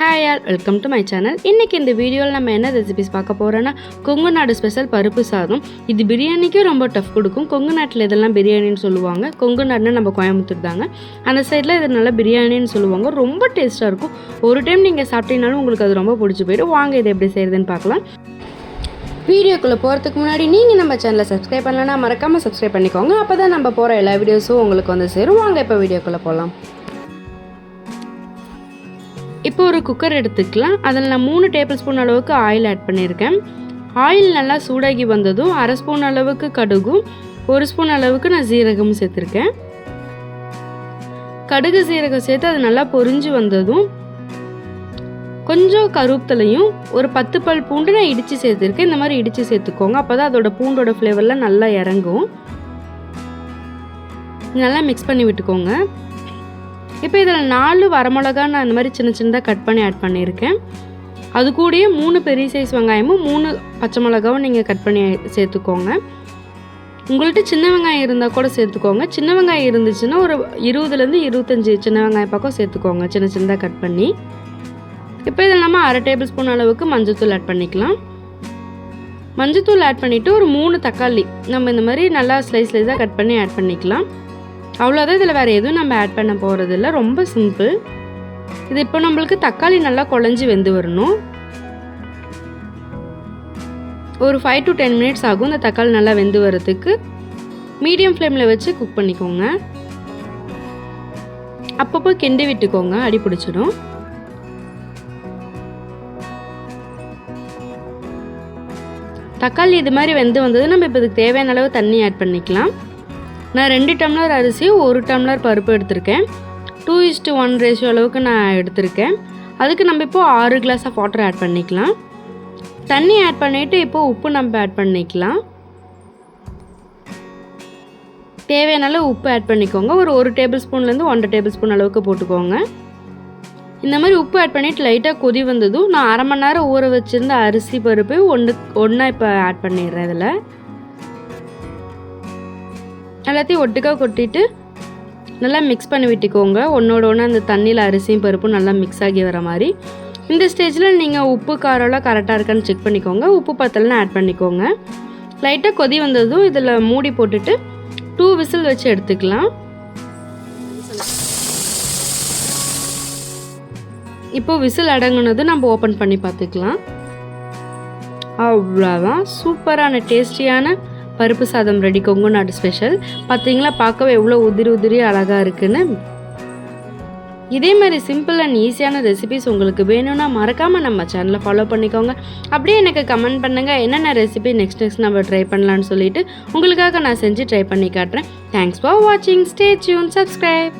Hi all welcome to my channel இன்றைக்கி இந்த வீடியோவில் நம்ம என்ன ரெசிபிஸ் பார்க்க போகிறோன்னா கொங்கு நாடு ஸ்பெஷல் பருப்பு சாதம். இது பிரியாணிக்கும் ரொம்ப டஃப் கொடுக்கும். கொங்கு நாட்டில் இதெல்லாம் பிரியாணின்னு சொல்லுவாங்க. கொங்கு நாடுனா நம்ம கோயம்புத்தூர் தாங்க. அந்த சைடில் இது நல்லா பிரியாணின்னு சொல்லுவாங்க. ரொம்ப டேஸ்ட்டாக இருக்கும். ஒரு டைம் நீங்கள் சாப்பிட்டீங்கனாலும் உங்களுக்கு அது ரொம்ப பிடிச்சி போயிடும். வாங்க இது எப்படி செய்கிறதுன்னு பார்க்கலாம். வீடியோக்குள்ளே போகிறதுக்கு முன்னாடி நீங்கள் நம்ம சேனலை சப்ஸ்கிரைப் பண்ணலன்னா மறக்காமல் சப்ஸ்கிரைப் பண்ணிக்கோங்க. அப்போ தான் நம்ம போகிற எல்லா வீடியோஸும் உங்களுக்கு வந்து சேரும். வாங்க இப்போ வீடியோக்குள்ளே போகலாம் இப்போ ஒரு குக்கர் எடுத்துக்கலாம். அதில் நான் மூணு டேபிள் ஸ்பூன் அளவுக்கு ஆயில் ஆட் பண்ணியிருக்கேன். ஆயில் நல்லா சூடாகி வந்ததும் அரை ஸ்பூன் அளவுக்கு கடுகும் ஒரு ஸ்பூன் அளவுக்கு நான் சீரகமும் சேர்த்துருக்கேன். கடுகு சீரகம் சேர்த்து அது நல்லா பொரிஞ்சு வந்ததும் கொஞ்சம் கருவேப்பிலையும் ஒரு பத்து பல் பூண்டு நான் இடித்து சேர்த்துருக்கேன். இந்த மாதிரி இடித்து சேர்த்துக்கோங்க. அப்போ தான் அதோட பூண்டோட ஃப்ளேவர்லாம் நல்லா இறங்கும். நல்லா மிக்ஸ் பண்ணி விட்டுக்கோங்க. இப்போ இதில் நாலு வரமிளகா நான் இந்த மாதிரி சின்ன சின்னதாக கட் பண்ணி ஆட் பண்ணியிருக்கேன். அது கூடயே மூணு பெரிய சைஸ் வெங்காயமும் மூணு பச்சை மிளகாவும் நீங்கள் கட் பண்ணி சேர்த்துக்கோங்க. உங்கள்கிட்ட சின்ன வெங்காயம் இருந்தால் கூட சேர்த்துக்கோங்க. சின்ன வெங்காயம் இருந்துச்சுன்னா ஒரு இருபதுலேருந்து இருபத்தஞ்சி சின்ன வெங்காயம் பக்கம் சேர்த்துக்கோங்க. சின்ன சின்னதாக கட் பண்ணி. இப்போ இதில் நம்ம அரை டேபிள் ஸ்பூன் அளவுக்கு மஞ்சத்தூள் ஆட் பண்ணிக்கலாம். மஞ்சத்தூள் ஆட் பண்ணிவிட்டு ஒரு மூணு தக்காளி நம்ம இந்த மாதிரி நல்லா ஸ்லைஸ் ஸ்லைஸாக கட் பண்ணி ஆட் பண்ணிக்கலாம். அவ்வளோதான். இதில் வேறு எதுவும் நம்ம ஆட் பண்ண போகிறதில்ல ரொம்ப சிம்பிள் இது இப்போ நம்மளுக்கு தக்காளி நல்லா குழஞ்சி வெந்து வரணும். ஒரு ஃபைவ் டு டென் மினிட்ஸ் ஆகும். இந்த தக்காளி நல்லா வெந்து வரதுக்கு. மீடியம் ஃப்ளேமில் வச்சு குக் பண்ணிக்கோங்க. அப்பப்போ கிண்டி விட்டுக்கோங்க. அடி பிடிச்சிடும். தக்காளி இது மாதிரி வெந்து வந்தது நம்ம இப்போ இதுக்கு தேவையான அளவு தண்ணி ஆட் பண்ணிக்கலாம். நான் ரெண்டு டம்ளர் அரிசி ஒரு டம்ளர் பருப்பு எடுத்திருக்கேன். டூ இஸ்ட்டு ஒன் ரேஷியோ அளவுக்கு நான் எடுத்திருக்கேன். அதுக்கு நம்ம இப்போது ஆறு கிளாஸ் ஆஃப் வாட்டர் ஆட் பண்ணிக்கலாம். தண்ணி ஆட் பண்ணிவிட்டு இப்போது உப்பு நம்ம ஆட் பண்ணிக்கலாம். தேவையான அளவு உப்பு ஆட் பண்ணிக்கோங்க. ஒரு ஒரு டேபிள் ஸ்பூன்லேருந்து ஒன்றரை டேபிள் ஸ்பூன் அளவுக்கு போட்டுக்கோங்க. இந்த மாதிரி உப்பு ஆட் பண்ணிவிட்டு லைட்டாக கொதி வந்ததும் நான் அரை மணி நேரம் ஊற வச்சுருந்த அரிசி பருப்பு ஒன்று ஒன்றா இப்போ ஆட் பண்ணிடுறேன் இதில். எல்லாத்தையும் ஒட்டுக்காக கொட்டிட்டு நல்லா மிக்ஸ் பண்ணி விட்டுக்கோங்க. ஒன்றோட ஒன்று அந்த தண்ணியில் அரிசியும் பருப்பும் நல்லா மிக்ஸ் ஆகி வர மாதிரி. இந்த ஸ்டேஜில் நீங்கள் உப்பு காரம்லாம் கரெக்டாக இருக்கான்னு செக் பண்ணிக்கோங்க. உப்பு பத்தலாம் ஆட் பண்ணிக்கோங்க. லைட்டாக கொதி வந்ததும் இதில் மூடி போட்டுட்டு டூ விசில் வச்சு எடுத்துக்கலாம். இப்போ விசில் அடங்குனது நம்ம ஓப்பன் பண்ணி பார்த்துக்கலாம். அவ்வளோதான் சூப்பரான டேஸ்டியான பருப்பு சாதம் ரெடி கொங்கு நாடு ஸ்பெஷல் பார்த்தீங்களா பார்க்கவே எவ்வளோ உதிரி உதிரி அழகாக இருக்குன்னு. இதே மாதிரி சிம்பிள் அண்ட் ஈஸியான ரெசிபிஸ் உங்களுக்கு வேணும்னா மறக்காமல் நம்ம சேனலை ஃபாலோ பண்ணிக்கோங்க. அப்படியே எனக்கு கமெண்ட் பண்ணுங்கள் என்னென்ன ரெசிபி நெக்ஸ்ட் நெக்ஸ்ட் நம்ம ட்ரை பண்ணலான்னு சொல்லிட்டு உங்களுக்காக நான் செஞ்சு ட்ரை பண்ணி காட்டுறேன். தேங்க்ஸ் ஃபார் வாட்சிங் ஸ்டே டியூன் சப்ஸ்கிரைப்